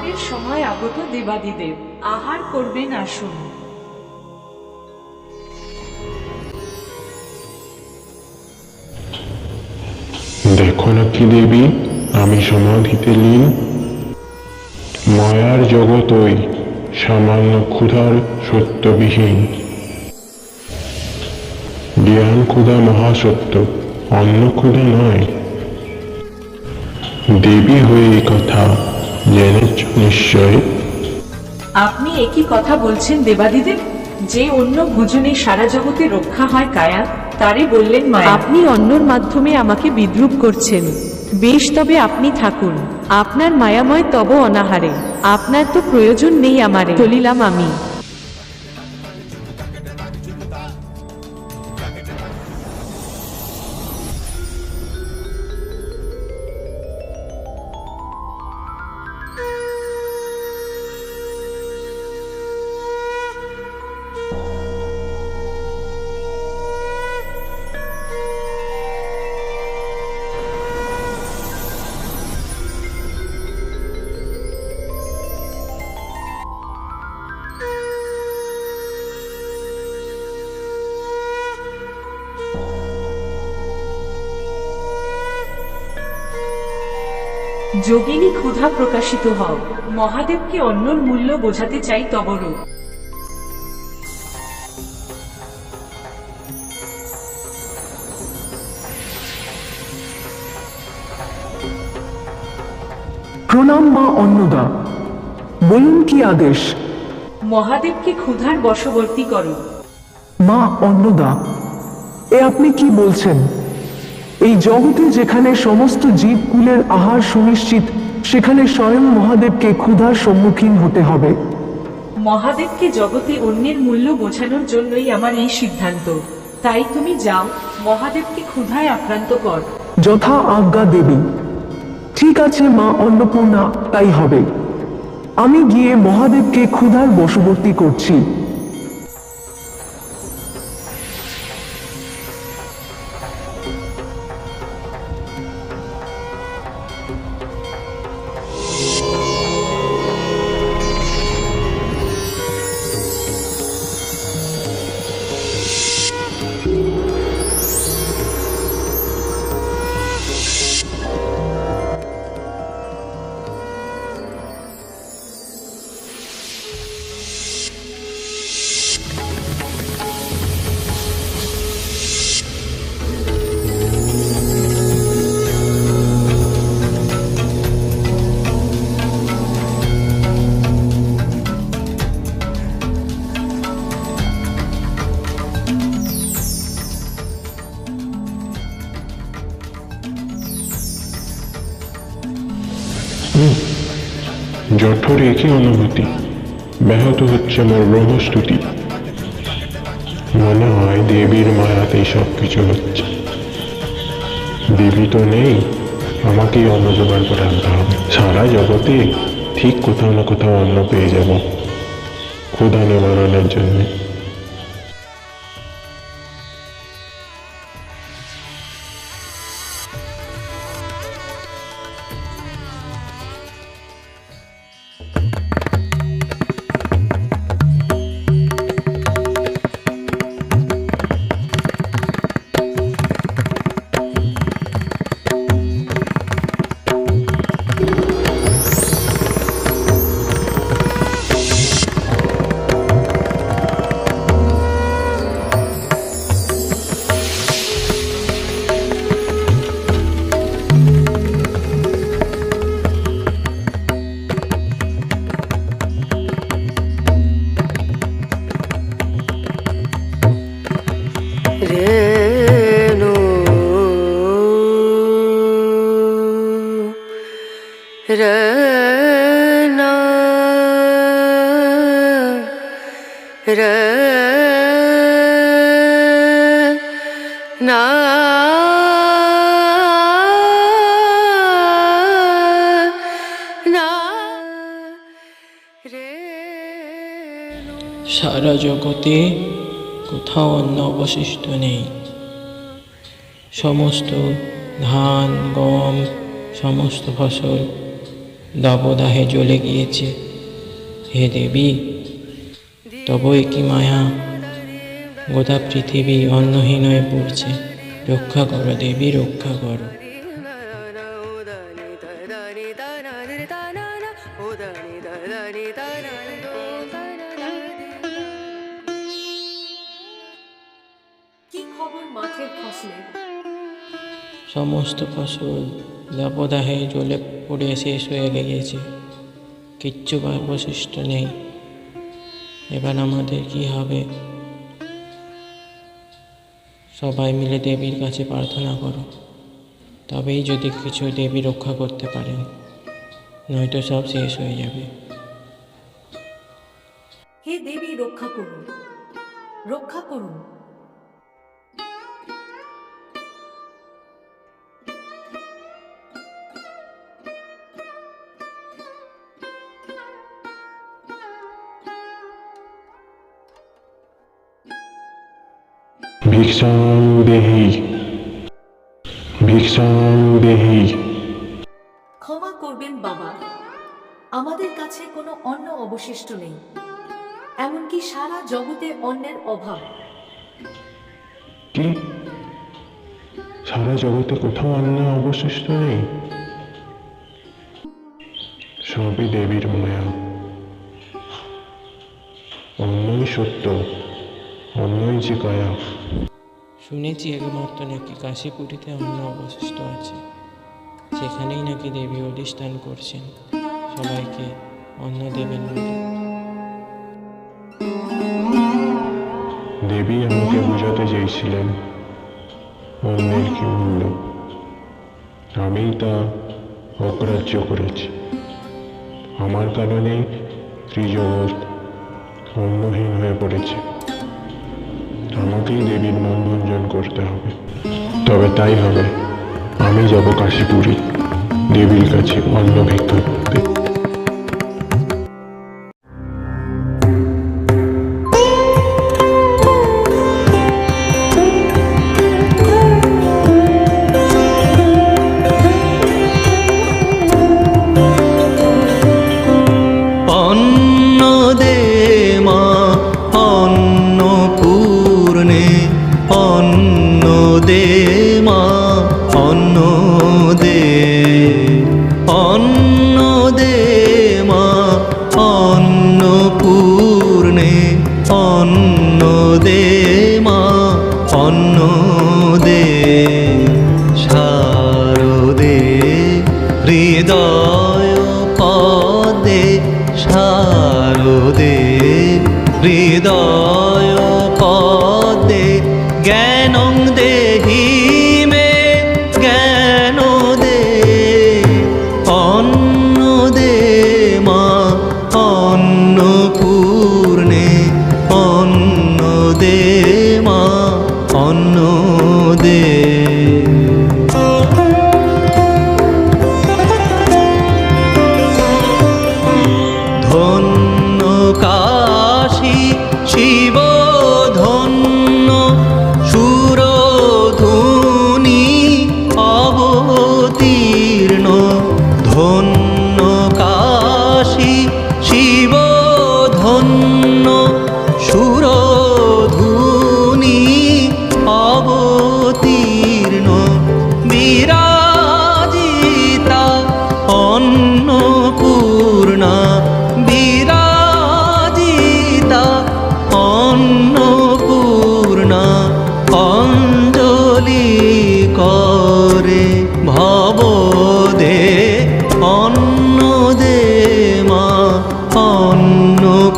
আহারের সময় আগত দেবাদিদেব, আহার করবেন আসুন। দেখো নাকি দেবী, আমি সমাধিতে লীন। মায়ার জগতই সামান্য ক্ষুধার সত্যবিহীন। জ্ঞান ক্ষুধা মহাসত্য অন্য ক্ষুধা নয়। দেবী হয়ে কথা জেনেছ আপনি একই কথা বলছেন দেবাদিদেব? যে অন্য ভোজনে সারা জগতে রক্ষা হয় কায়া তারে বললেন মা আপনি অন্যর মাধ্যমে আমাকে বিদ্রুপ করছেন। বেশ তবে আপনি থাকুন। আপনার মায়াময় তব অনাহারে। আপনার তো প্রয়োজন নেই আমারে। চলিলাম আমি। যোগিনী ক্ষুধা প্রকাশিত হও। মহাদেবকে অন্যর মূল্য বোঝাতে চাই তবরূপ। প্রণাম মা অন্নদা। বলুন কি আদেশ? মহাদেবকে ক্ষুধার বশবর্তী করো। মা অন্নদা এ আপনি কি বলছেন? এই জগতে যেখানে সমস্ত জীবকুলের আহার সুনিশ্চিত সেখানে স্বয়ং মহাদেবকে ক্ষুধার সম্মুখীন হতে হবে। মহাদেবকে জগতে অন্যের মূল্য বোঝানোর জন্যই আমার এই সিদ্ধান্ত। তাই তুমি যাও মহাদেবকে ক্ষুধায় আক্রান্ত কর। যথা আজ্ঞা দেবী। ঠিক আছে মা অন্নপূর্ণা তাই হবে। আমি গিয়ে মহাদেবকে ক্ষুধার বশবর্তী করছি। জঠর একই অনুভূতি। ব্যাহত হচ্ছে মোর ব্রহ্মস্তুতি মনে হয় দেবীর মায়াতেই সব কিছু হচ্ছে। দেবী তো নেই, আমাকেই অন্ন জোগাড় করে আনতে হবে। সারা জগতে ঠিক কোথাও না কোথাও অন্ন পেয়ে যাব। ক্ষুধা নিবারণের জন্য। রনা রে না না রেণু সারা জগতে কোথাও অন্য অবশিষ্ট নেই সমস্ত ধান গম সমস্ত ফসল দাবদাহে জ্বলে গিয়েছে। হে দেবী তব কি মায়া? গোটা পৃথিবী অন্নহীন হয়ে পড়ছে। রক্ষা করো দেবী রক্ষা করো। সমস্ত ফসল দাবদাহে জ্বলে পড়ে শেষ হয়ে গিয়েছে। কিচ্ছু অবশিষ্ট নেই। এবার আমাদের কি হবে? সবাই মিলে দেবীর কাছে প্রার্থনা করো। তবেই যদি কিছু দেবী রক্ষা করতে পারেন, নয়তো সব শেষ হয়ে যাবে। হে দেবী, রক্ষা করুন। রক্ষা করুন। ভিক্ষাং দেহি। ভিক্ষাং দেহি। ক্ষমা করবেন বাবা। আমাদের কাছে কোনো অন্ন অবশিষ্ট নেই। এমনকি সারা জগতে অন্নের অভাব। কি? সারা জগতে কোথাও অন্য অবশিষ্ট নেই? সবই দেবীর মায়া। অন্যই সত্য অন্যই যে কায়া। শুনেছি একমাত্র নাকি কাশীপুরীতে অন্য অবশিষ্ট আছে। সেখানেই নাকি দেবী অধিষ্ঠান করছেন। সবাইকে অন্ন দেবেন দেবী আমাকে বোঝাতে চেয়েছিলেন। অন্যের কি মূল্য? আমি তা অগ্রাহ্য করেছি। আমার কারণেই ত্রিজগৎ অন্নহীন হয়ে পড়েছে। আমাকেই দেবীর মন ভঞ্জন করতে হবে। তবে তাই হবে। আমি যাব কাশীপুরী, দেবীর কাছে অন্ন ভিক্ষা করতে। অন্ন দে মা অন্ন দে অন্ন দে মা অন্ন পূর্ণে অন্ন দে মা অন্ন দে শারদে হৃদয়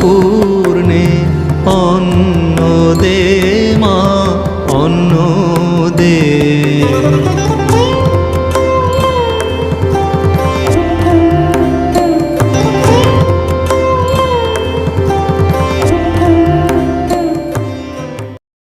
অন্নপূর্ণে